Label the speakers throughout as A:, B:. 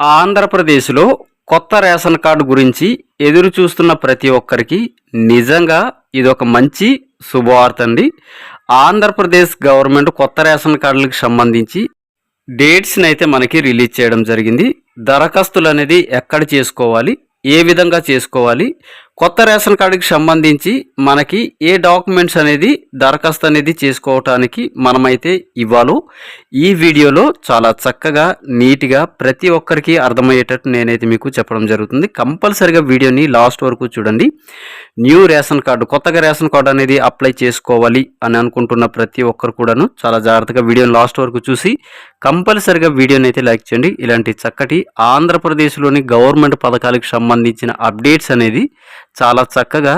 A: ఆంధ్రప్రదేశ్లో కొత్త ration card గురించి ఎదురు చూస్తున్న ప్రతి ఒక్కరికి నిజంగా ఇదొక మంచి శుభవార్త అండి. ఆంధ్రప్రదేశ్ గవర్నమెంట్ కొత్త రేషన్ కార్డులకు సంబంధించి డేట్స్ని అయితే మనకి రిలీజ్ చేయడం జరిగింది. దరఖాస్తులు అనేది ఎక్కడ చేసుకోవాలి? ఏ విధంగా చేసుకోవాలి? కొత్త రేషన్ కార్డుకి సంబంధించి మనకి ఏ డాక్యుమెంట్స్ అనేది దరఖాస్తు అనేది చేసుకోవటానికి మనమైతే ఇవ్వాలో ఈ వీడియోలో చాలా చక్కగా నీట్గా ప్రతి ఒక్కరికి అర్థమయ్యేటట్టు నేనైతే మీకు చెప్పడం జరుగుతుంది. కంపల్సరిగా వీడియోని లాస్ట్ వరకు చూడండి. న్యూ రేషన్ కార్డు కొత్తగా రేషన్ కార్డు అనేది అప్లై చేసుకోవాలి అని అనుకుంటున్న ప్రతి ఒక్కరు కూడాను చాలా జాగ్రత్తగా వీడియోని లాస్ట్ వరకు చూసి కంపల్సరిగా వీడియోని అయితే లైక్ చేయండి. ఇలాంటి చక్కటి ఆంధ్రప్రదేశ్లోని గవర్నమెంట్ పథకాలకు సంబంధించిన అప్డేట్స్ అనేది చాలా చక్కగా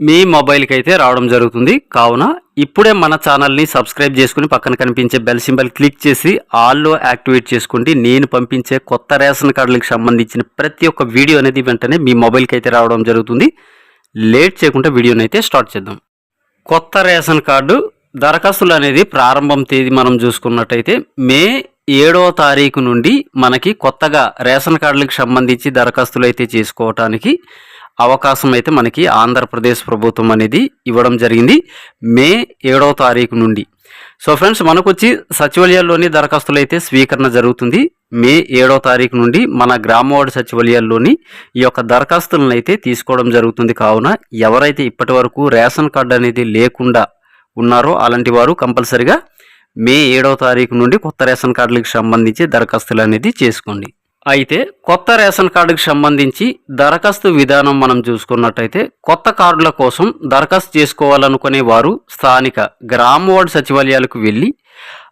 A: మీ మొబైల్కి అయితే రావడం జరుగుతుంది. కావున ఇప్పుడే మన ఛానల్ని సబ్స్క్రైబ్ చేసుకుని పక్కన కనిపించే బెల్ సింబల్ క్లిక్ చేసి ఆల్లో యాక్టివేట్ చేసుకుంటే నేను పంపించే కొత్త రేషన్ కార్డులకు సంబంధించిన ప్రతి ఒక్క వీడియో అనేది వెంటనే మీ మొబైల్కి అయితే రావడం జరుగుతుంది. లేట్ చేయకుండా వీడియోని అయితే స్టార్ట్ చేద్దాం. కొత్త రేషన్ కార్డు దరఖాస్తులు అనేది ప్రారంభం తేదీ మనం చూసుకున్నట్టయితే మే ఏడవ తారీఖు నుండి మనకి కొత్తగా రేషన్ కార్డులకు సంబంధించి దరఖాస్తులు అయితే చేసుకోవటానికి అవకాశం అయితే మనకి ఆంధ్రప్రదేశ్ ప్రభుత్వం అనేది ఇవ్వడం జరిగింది మే ఏడవ తారీఖు నుండి. సో ఫ్రెండ్స్ మనకు వచ్చి సచివాలయాల్లోని దరఖాస్తులు అయితే స్వీకరణ జరుగుతుంది. మే ఏడవ తారీఖు నుండి మన గ్రామవార్డు సచివాలయాల్లోని ఈ యొక్క దరఖాస్తులను అయితే తీసుకోవడం జరుగుతుంది. కావున ఎవరైతే ఇప్పటి వరకు రేషన్ కార్డు అనేది లేకుండా ఉన్నారో అలాంటి వారు కంపల్సరిగా మే ఏడవ తారీఖు నుండి కొత్త రేషన్ కార్డులకు సంబంధించి దరఖాస్తులు అనేది చేసుకోండి. అయితే కొత్త రేషన్ కార్డుకు సంబంధించి దరఖాస్తు విధానం మనం చూసుకున్నట్టయితే కొత్త కార్డుల కోసం దరఖాస్తు చేసుకోవాలనుకునే వారు స్థానిక గ్రామ వార్డు సచివాలయాలకు వెళ్ళి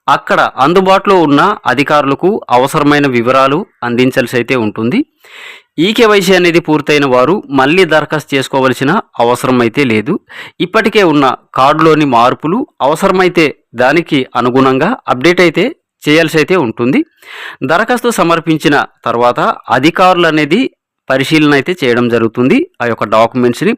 A: అక్కడ అందుబాటులో ఉన్న అధికారులకు అవసరమైన వివరాలు అందించాల్సి అయితే ఉంటుంది. ఈ కేవైసీ అనేది పూర్తయిన వారు మళ్ళీ దరఖాస్తు చేసుకోవలసిన అవసరం అయితే లేదు. ఇప్పటికే ఉన్న కార్డులోని మార్పులు అవసరమైతే దానికి అనుగుణంగా అప్డేట్ అయితే చేయాల్సి అయితే ఉంటుంది. దరఖాస్తు సమర్పించిన తర్వాత అధికారులు అనేది పరిశీలన అయితే చేయడం జరుగుతుంది. ఆ యొక్క డాక్యుమెంట్స్ని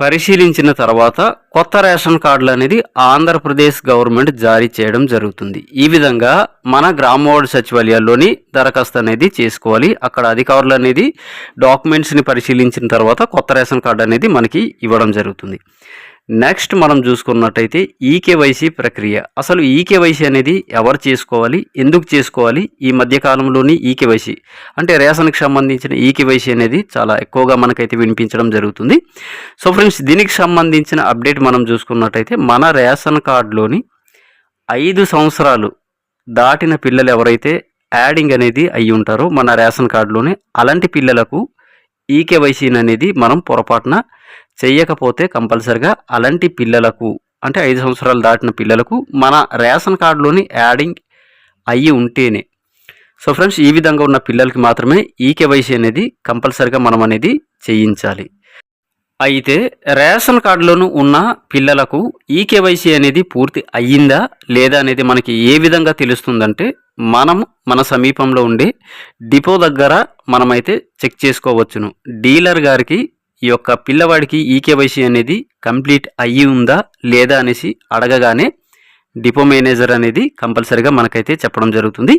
A: పరిశీలించిన తర్వాత కొత్త రేషన్ కార్డులు అనేది ఆంధ్రప్రదేశ్ గవర్నమెంట్ జారీ చేయడం జరుగుతుంది. ఈ విధంగా మన గ్రామ సచివాలయాల్లోని దరఖాస్తు అనేది చేసుకోవాలి. అక్కడ అధికారులు అనేది డాక్యుమెంట్స్ని పరిశీలించిన తర్వాత కొత్త రేషన్ కార్డు అనేది మనకి ఇవ్వడం జరుగుతుంది. నెక్స్ట్ మనం చూసుకున్నట్టయితే ఈకేవైసీ ప్రక్రియ. అసలు ఈకేవైసీ అనేది ఎవరు చేసుకోవాలి? ఎందుకు చేసుకోవాలి? ఈ మధ్యకాలంలోని ఈకేవైసీ అంటే రేషన్కి సంబంధించిన ఈకేవైసీ అనేది చాలా ఎక్కువగా మనకైతే వినిపించడం జరుగుతుంది. సో ఫ్రెండ్స్ దీనికి సంబంధించిన అప్డేట్ మనం చూసుకున్నట్టయితే మన రేషన్ కార్డులోని ఐదు సంవత్సరాలు దాటిన పిల్లలు ఎవరైతే యాడింగ్ అనేది అయ్యి ఉంటారో మన రేషన్ కార్డులోని అలాంటి పిల్లలకు ఈకేవైసీని అనేది మనం పొరపాటున చెయ్యకపోతే కంపల్సరిగా అలాంటి పిల్లలకు అంటే ఐదు సంవత్సరాలు దాటిన పిల్లలకు మన రేషన్ కార్డులోని యాడింగ్ అయ్యి ఉంటేనే. సో ఫ్రెండ్స్ ఈ విధంగా ఉన్న పిల్లలకి మాత్రమే ఈ కేవైసీ అనేది కంపల్సరిగా మనం అనేది చేయించాలి. అయితే రేషన్ కార్డులోనూ ఉన్న పిల్లలకు ఈ కేవైసీ అనేది పూర్తి అయ్యిందా లేదా అనేది మనకి ఏ విధంగా తెలుస్తుందంటే మనం మన సమీపంలో ఉండే డిపో దగ్గర మనమైతే చెక్ చేసుకోవచ్చును. డీలర్ గారికి ఈ యొక్క పిల్లవాడికి ఈకేవైసీ అనేది కంప్లీట్ అయ్యి ఉందా లేదా అనేసి అడగగానే డిపో మేనేజర్ అనేది కంపల్సరిగా మనకైతే చెప్పడం జరుగుతుంది.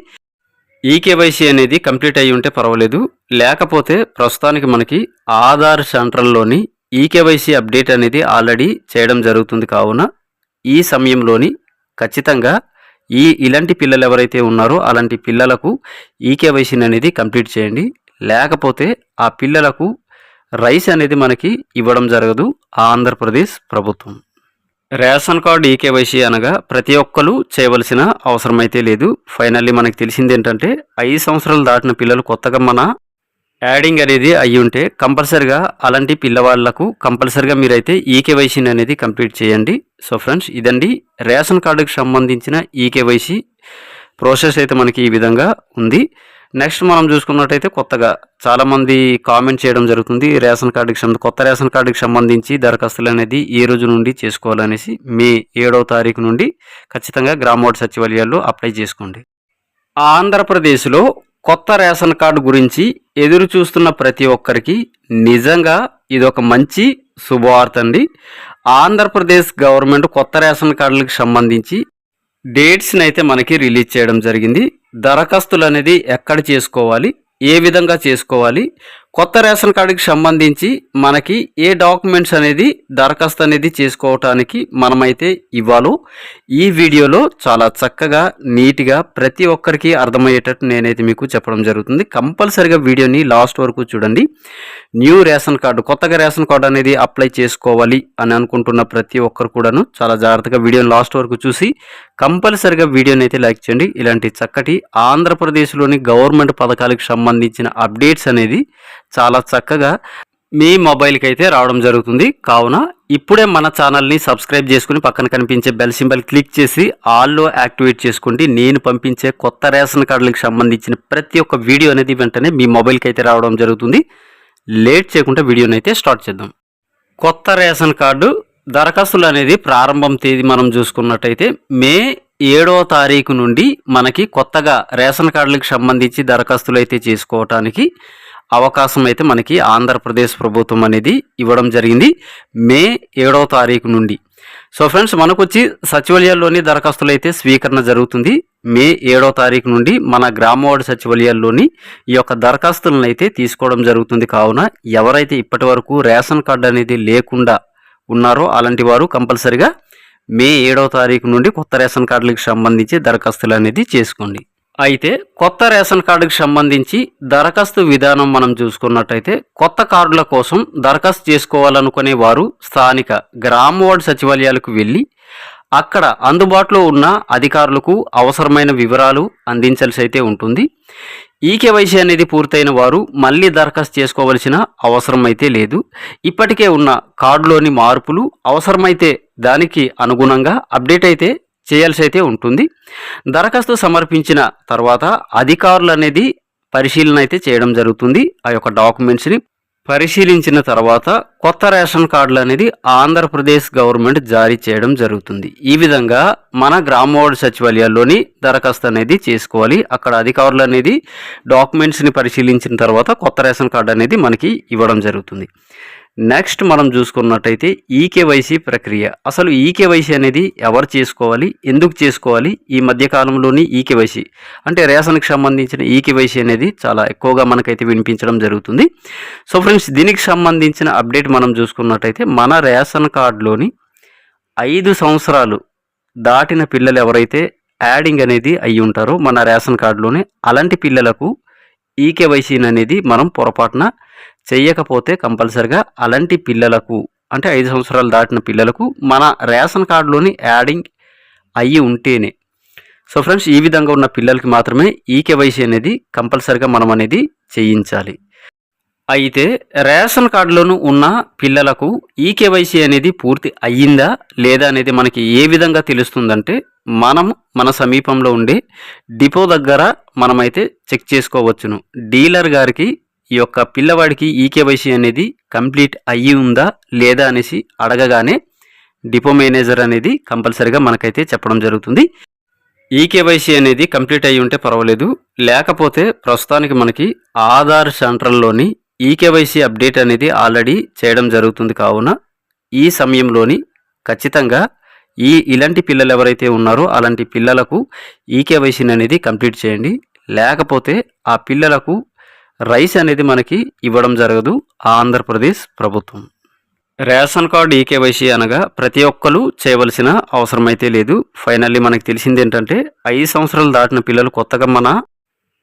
A: ఈకేవైసీ అనేది కంప్లీట్ అయ్యి ఉంటే పర్వాలేదు. లేకపోతే ప్రస్తుతానికి మనకి ఆధార్ సెంటర్లోని ఈకేవైసీ అప్డేట్ అనేది ఆల్రెడీ చేయడం జరుగుతుంది కావున ఈ సమయంలోని ఖచ్చితంగా ఈ ఇలాంటి పిల్లలు ఎవరైతే ఉన్నారో అలాంటి పిల్లలకు ఈకేవైసీని అనేది కంప్లీట్ చేయండి. లేకపోతే ఆ పిల్లలకు రైస్ అనేది మనకి ఇవ్వడం జరగదు ఆంధ్రప్రదేశ్ ప్రభుత్వం. రేషన్ కార్డు ఈకేవైసీ అనగా ప్రతి ఒక్కరు చేయవలసిన అవసరం అయితే లేదు. ఫైనల్లీ మనకి తెలిసింది ఏంటంటే ఐదు సంవత్సరాలు దాటిన పిల్లలు కొత్తగా మన యాడింగ్ అనేది అయ్యి ఉంటే కంపల్సరిగా అలాంటి పిల్లవాళ్ళకు కంపల్సరిగా మీరైతే ఈకేవైసీని అనేది కంప్లీట్ చేయండి. సో ఫ్రెండ్స్ ఇదండి రేషన్ కార్డుకి సంబంధించిన ఈకేవైసీ ప్రాసెస్ అయితే మనకి ఈ విధంగా ఉంది. నెక్స్ట్ మనం చూసుకున్నట్టయితే కొత్తగా చాలామంది కామెంట్ చేయడం జరుగుతుంది రేషన్ కార్డుకి సంబంధించి కొత్త రేషన్ కార్డుకి సంబంధించి దరఖాస్తులు అనేది ఈ రోజు నుండి చేసుకోవాలనేసి మే ఏడవ తారీఖు నుండి ఖచ్చితంగా గ్రామవార్డు సచివాలయాల్లో అప్లై చేసుకోండి. ఆంధ్రప్రదేశ్లో కొత్త రేషన్ కార్డు గురించి ఎదురు చూస్తున్న ప్రతి ఒక్కరికి నిజంగా ఇదొక మంచి శుభవార్త అండి. ఆంధ్రప్రదేశ్ గవర్నమెంట్ కొత్త రేషన్ కార్డులకు సంబంధించి డేట్స్ని అయితే మనకి రిలీజ్ చేయడం జరిగింది. దరఖాస్తులు అనేది ఎక్కడ చేసుకోవాలి? ఏ విధంగా చేసుకోవాలి? కొత్త రేషన్ కార్డుకి సంబంధించి మనకి ఏ డాక్యుమెంట్స్ అనేది దరఖాస్తు అనేది చేసుకోవటానికి మనమైతే ఇవ్వాలో ఈ వీడియోలో చాలా చక్కగా నీట్గా ప్రతి ఒక్కరికి అర్థమయ్యేటట్టు నేనైతే మీకు చెప్పడం జరుగుతుంది. కంపల్సరిగా వీడియోని లాస్ట్ వరకు చూడండి. న్యూ రేషన్ కార్డు కొత్తగా రేషన్ కార్డు అనేది అప్లై చేసుకోవాలి అని అనుకుంటున్న ప్రతి ఒక్కరు కూడాను చాలా జాగ్రత్తగా వీడియోని లాస్ట్ వరకు చూసి కంపల్సరిగా వీడియోని అయితే లైక్ చేయండి. ఇలాంటి చక్కటి ఆంధ్రప్రదేశ్లోని గవర్నమెంట్ పథకాలకు సంబంధించిన అప్డేట్స్ అనేది చాలా చక్కగా మీ మొబైల్కి అయితే రావడం జరుగుతుంది. కావున ఇప్పుడే మన ఛానల్ని సబ్స్క్రైబ్ చేసుకుని పక్కన కనిపించే బెల్ సింబల్ క్లిక్ చేసి ఆల్లో యాక్టివేట్ చేసుకోండి నేను పంపించే కొత్త రేషన్ కార్డులకు సంబంధించిన ప్రతి ఒక్క వీడియో అనేది వెంటనే మీ మొబైల్కి అయితే రావడం జరుగుతుంది. లేట్ చేయకుండా వీడియోని అయితే స్టార్ట్ చేద్దాం. కొత్త రేషన్ కార్డు దరఖాస్తులు అనేది ప్రారంభం తేదీ మనం చూసుకున్నట్టయితే మే ఏడవ తారీఖు నుండి మనకి కొత్తగా రేషన్ కార్డులకు సంబంధించి దరఖాస్తులు అయితే చేసుకోవటానికి అవకాశం అయితే మనకి ఆంధ్రప్రదేశ్ ప్రభుత్వం అనేది ఇవ్వడం జరిగింది మే ఏడవ తారీఖు నుండి. సో ఫ్రెండ్స్ మనకు వచ్చి సచివాలయాల్లోని దరఖాస్తులు అయితే స్వీకరణ జరుగుతుంది. మే ఏడవ తారీఖు నుండి మన గ్రామవార్డు సచివాలయాల్లోని ఈ యొక్క దరఖాస్తులను అయితే తీసుకోవడం జరుగుతుంది. కావున ఎవరైతే ఇప్పటి వరకు రేషన్ కార్డు అనేది లేకుండా ఉన్నారో అలాంటి వారు కంపల్సరిగా మే ఏడవ తారీఖు నుండి కొత్త రేషన్ కార్డులకు సంబంధించి దరఖాస్తులు అనేది చేసుకోండి. అయితే కొత్త రేషన్ కార్డుకు సంబంధించి దరఖాస్తు విధానం మనం చూసుకున్నట్టయితే కొత్త కార్డుల కోసం దరఖాస్తు చేసుకోవాలనుకునే వారు స్థానిక గ్రామ వార్డు సచివాలయాలకు వెళ్ళి అక్కడ అందుబాటులో ఉన్న అధికారులకు అవసరమైన వివరాలు అందించాల్సి అయితే ఉంటుంది. ఈ కేవైసీ అనేది పూర్తయిన వారు మళ్ళీ దరఖాస్తు చేసుకోవాల్సిన అవసరం అయితే లేదు. ఇప్పటికే ఉన్న కార్డులోని మార్పులు అవసరమైతే దానికి అనుగుణంగా అప్డేట్ అయితే చేయాల్సి అయితే ఉంటుంది. దరఖాస్తు సమర్పించిన తర్వాత అధికారులు అనేది పరిశీలన అయితే చేయడం జరుగుతుంది. ఆ యొక్క డాక్యుమెంట్స్ని పరిశీలించిన తర్వాత కొత్త రేషన్ కార్డులు అనేది ఆంధ్రప్రదేశ్ గవర్నమెంట్ జారీ చేయడం జరుగుతుంది. ఈ విధంగా మన గ్రామవార్డు సచివాలయాల్లోని దరఖాస్తు అనేది చేసుకోవాలి. అక్కడ అధికారులు అనేది డాక్యుమెంట్స్ని పరిశీలించిన తర్వాత కొత్త రేషన్ కార్డు అనేది మనకి ఇవ్వడం జరుగుతుంది. నెక్స్ట్ మనం చూసుకున్నట్టయితే ఈకేవైసీ ప్రక్రియ. అసలు ఈకేవైసీ అనేది ఎవరు చేసుకోవాలి? ఎందుకు చేసుకోవాలి? ఈ మధ్యకాలంలోని ఈకేవైసీ. అంటే రేషన్కి సంబంధించిన ఈకేవైసీ అనేది చాలా ఎక్కువగా మనకైతే వినిపించడం జరుగుతుంది. సో ఫ్రెండ్స్ దీనికి సంబంధించిన అప్డేట్ మనం చూసుకున్నట్టయితే మన రేషన్ కార్డులోని ఐదు సంవత్సరాలు దాటిన పిల్లలు ఎవరైతే యాడింగ్ అనేది అయ్యి ఉంటారో మన రేషన్ కార్డులోనే అలాంటి పిల్లలకు ఈకేవైసీని అనేది మనం పొరపాటున చెయ్యకపోతే కంపల్సరిగా అలాంటి పిల్లలకు అంటే ఐదు సంవత్సరాలు దాటిన పిల్లలకు మన రేషన్ కార్డులోని యాడింగ్ అయ్యి ఉంటేనే. సో ఫ్రెండ్స్ ఈ విధంగా ఉన్న పిల్లలకి మాత్రమే ఈ కేవైసీ అనేది కంపల్సరిగా మనం అనేది చేయించాలి. అయితే రేషన్ కార్డులోనూ ఉన్న పిల్లలకు ఈ కేవైసీ అనేది పూర్తి అయ్యిందా లేదా అనేది మనకి ఏ విధంగా తెలుస్తుందంటే మనం మన సమీపంలో ఉండే డిపో దగ్గర మనమైతే చెక్ చేసుకోవచ్చును. డీలర్ గారికి ఈ యొక్క పిల్లవాడికి ఈకేవైసీ అనేది కంప్లీట్ అయ్యి ఉందా లేదా అనేసి అడగగానే డిపో మేనేజర్ అనేది కంపల్సరీగా మనకైతే చెప్పడం జరుగుతుంది. ఈకేవైసీ అనేది కంప్లీట్ అయ్యి ఉంటే పర్వాలేదు. లేకపోతే ప్రస్తుతానికి మనకి ఆధార్ సెంటర్లోని ఈకేవైసీ అప్డేట్ అనేది ఆల్రెడీ చేయడం జరుగుతుంది కావున ఈ సమయంలోని ఖచ్చితంగా ఈ ఇలాంటి పిల్లలు ఎవరైతే ఉన్నారో అలాంటి పిల్లలకు ఈకేవైసీని అనేది కంప్లీట్ చేయండి. లేకపోతే ఆ పిల్లలకు రైస్ అనేది మనకి ఇవ్వడం జరగదు ఆంధ్రప్రదేశ్ ప్రభుత్వం. రేషన్ కార్డు ఈకేవైసీ అనగా ప్రతి ఒక్కరు చేయవలసిన అవసరం అయితే లేదు. ఫైనల్లీ మనకి తెలిసింది ఏంటంటే ఐదు సంవత్సరాలు దాటిన పిల్లలు కొత్తగా మన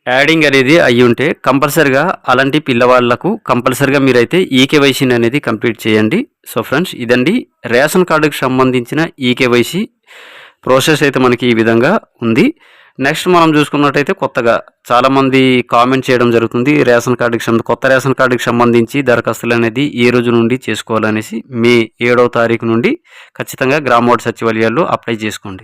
A: యాడింగ్ అనేది అయ్యి ఉంటే కంపల్సరిగా అలాంటి పిల్లవాళ్ళకు కంపల్సరిగా మీరైతే ఈకేవైసీని అనేది కంప్లీట్ చేయండి. సో ఫ్రెండ్స్ ఇదండి రేషన్ కార్డుకి సంబంధించిన ఈకేవైసీ ప్రాసెస్ అయితే మనకి ఈ విధంగా ఉంది. నెక్స్ట్ మనం చూసుకున్నట్టయితే కొత్తగా చాలామంది కామెంట్ చేయడం జరుగుతుంది రేషన్ కార్డుకి సంబంధించి కొత్త రేషన్ కార్డుకి సంబంధించి దరఖాస్తులు అనేది ఈ రోజు నుండి చేసుకోవాలనేసి మే ఏడవ తారీఖు నుండి ఖచ్చితంగా గ్రామ సచివాలయాల్లో అప్లై చేసుకోండి.